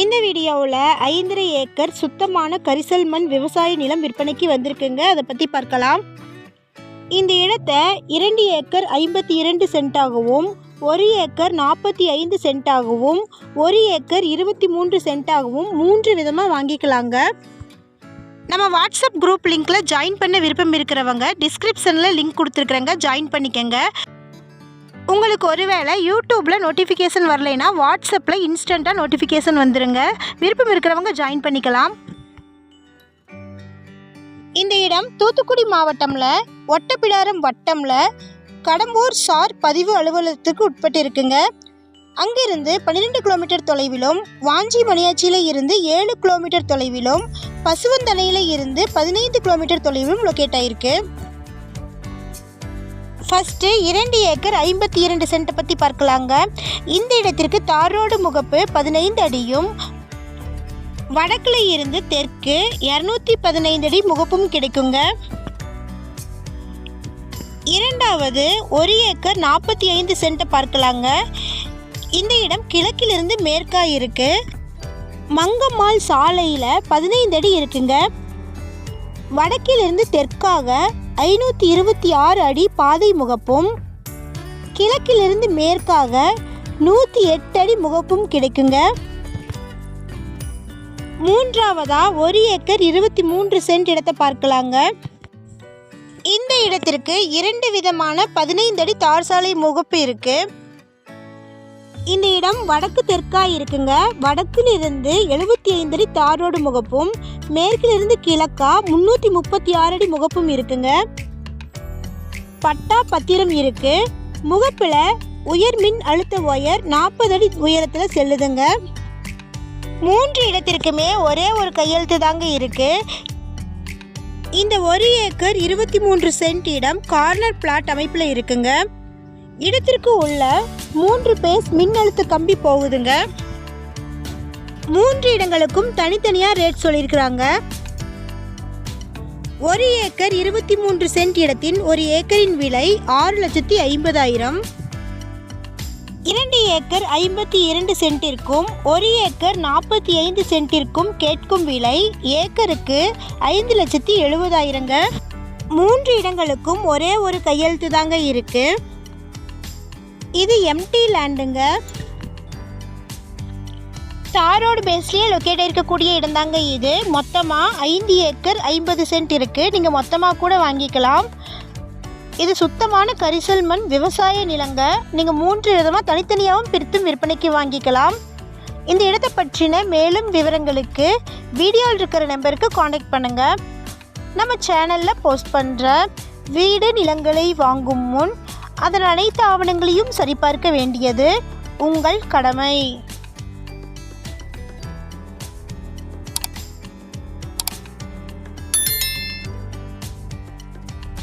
இந்த வீடியோவில் ஐந்தரை ஏக்கர் சுத்தமான கரிசல் மண் விவசாய நிலம் விற்பனைக்கு வந்திருக்குங்க. அதை பற்றி பார்க்கலாம். இந்த இடத்தை இரண்டு ஏக்கர் ஐம்பத்தி இரண்டு சென்ட்டாகவும் ஒரு ஏக்கர் நாற்பத்தி ஐந்து சென்ட்டாகவும் ஒரு ஏக்கர் இருபத்தி மூன்று சென்ட்டாகவும் மூன்று விதமாக வாங்கிக்கலாங்க. நம்ம வாட்ஸ்அப் குரூப் லிங்க்கில் ஜாயின் பண்ண விருப்பம் இருக்கிறவங்க டிஸ்கிரிப்ஷனில் லிங்க் கொடுத்துருக்குறேங்க ஜாயின் பண்ணிக்கங்க. உங்களுக்கு ஒருவேளை யூடியூப்பில் நோட்டிஃபிகேஷன் வரலைன்னா வாட்ஸ்அப்பில் இன்ஸ்டண்ட்டாக நோட்டிஃபிகேஷன் வந்துடுங்க விருப்பம் இருக்கிறவங்க ஜாயின் பண்ணிக்கலாம். இந்த இடம் தூத்துக்குடி மாவட்டம்ல ஒட்டப்பிடாரம் வட்டம்ல கடம்பூர் சார் பதிவு அலுவலகத்துக்கு உட்பட்டு இருக்குங்க அங்கிருந்து பன்னிரெண்டு கிலோமீட்டர் தொலைவிலும் வாஞ்சி மணியாச்சியில் இருந்து ஏழு கிலோமீட்டர் தொலைவிலும் பசுவந்தலையில் இருந்து பதினைந்து கிலோமீட்டர் தொலைவிலும் லொக்கேட் ஆயிருக்கு. ஃபஸ்ட்டு இரண்டு ஏக்கர் ஐம்பத்தி இரண்டு சென்ட்டை பற்றி பார்க்கலாங்க. இந்த இடத்திற்கு தார் ரோடு முகப்பு பதினைந்து அடியும் வடக்கில் இருந்து தெற்கு இரநூத்தி பதினைந்து அடி முகப்பும் கிடைக்குங்க. இரண்டாவது ஒரு ஏக்கர் நாற்பத்தி ஐந்து சென்ட்டை பார்க்கலாங்க. இந்த இடம் கிழக்கிலிருந்து மேற்கா இருக்கு. மங்கம்மாள் சாலையில் பதினைந்து அடி இருக்குங்க. வடக்கிலிருந்து தெற்காக ஐநூற்றி இருபத்தி ஆறு அடி பாதை முகப்பும் கிழக்கிலிருந்து மேற்காக நூற்றி எட்டு அடி முகப்பும் கிடைக்குங்க. மூன்றாவதா ஒரு ஏக்கர் இருபத்தி மூன்று சென்ட் இடத்தை பார்க்கலாங்க. இந்த இடத்திற்கு இரண்டு விதமான பதினைந்து அடி தார் சாலை முகப்பு இருக்கு. இந்த இடம் வடக்கு தெற்காக இருக்குங்க. வடக்கிலிருந்து எழுபத்தி ஐந்து அடி தாரோடு முகப்பும் மேற்கிலிருந்து கிழக்கா முந்நூற்றி முப்பத்தி ஆறு அடி முகப்பும் இருக்குங்க. பட்டா பத்திரம் இருக்கு. முகப்பில் உயர் மின் அழுத்த ஒயர் நாற்பது அடி உயரத்தில் செல்லுதுங்க. மூன்று இடத்திற்குமே ஒரே ஒரு கையெழுத்து தாங்க இருக்கு. இந்த ஒரு ஏக்கர் இருபத்தி மூன்று சென்ட் இடம் கார்னர் பிளாட் அமைப்பில் இருக்குங்க. இடத்திற்கு உள்ள மூன்று பேஸ் மின்னழுத்த கம்பி போகுதுங்க. மூன்று இடங்களுக்கும் தனித்தனியாக ரேட் சொல்லியிருக்கிறாங்க. ஒரு ஏக்கர் இருபத்தி மூன்று சென்ட் இடத்தின் ஒரு ஏக்கரின் விலை ஆறு லட்சத்தி ஐம்பதாயிரம். இரண்டு ஏக்கர் ஐம்பத்தி இரண்டு சென்ட்டிற்கும் ஒரு ஏக்கர் நாற்பத்தி ஐந்து சென்ட்டிற்கும் கேட்கும் விலை ஏக்கருக்கு ஐந்து லட்சத்தி எழுபதாயிரங்க. மூன்று இடங்களுக்கும் ஒரே ஒரு கையெழுத்து தாங்க இருக்கு. இது எம்டி லேண்டுங்க தாரோடு பேஸ்லேயே லொக்கேட் இருக்கக்கூடிய இடம் தாங்க இது. மொத்தமாக ஐந்து ஏக்கர் ஐம்பது சென்ட் இருக்குது நீங்கள் மொத்தமாக கூட வாங்கிக்கலாம். இது சுத்தமான கரிசல் மண் விவசாய நிலங்க. நீங்கள் மூன்று விதமாக தனித்தனியாகவும் பிரித்தும் விற்பனைக்கு வாங்கிக்கலாம். இந்த இடத்தை பற்றின மேலும் விவரங்களுக்கு வீடியோவில் இருக்கிற நம்பருக்கு காண்டாக்ட் பண்ணுங்கள் நம்ம சேனலில் போஸ்ட் பண்ணுற வீடு நிலங்களை வாங்கும் முன் அதன் அனைத்து ஆவணங்களையும் சரிபார்க்க வேண்டியது உங்கள் கடமை.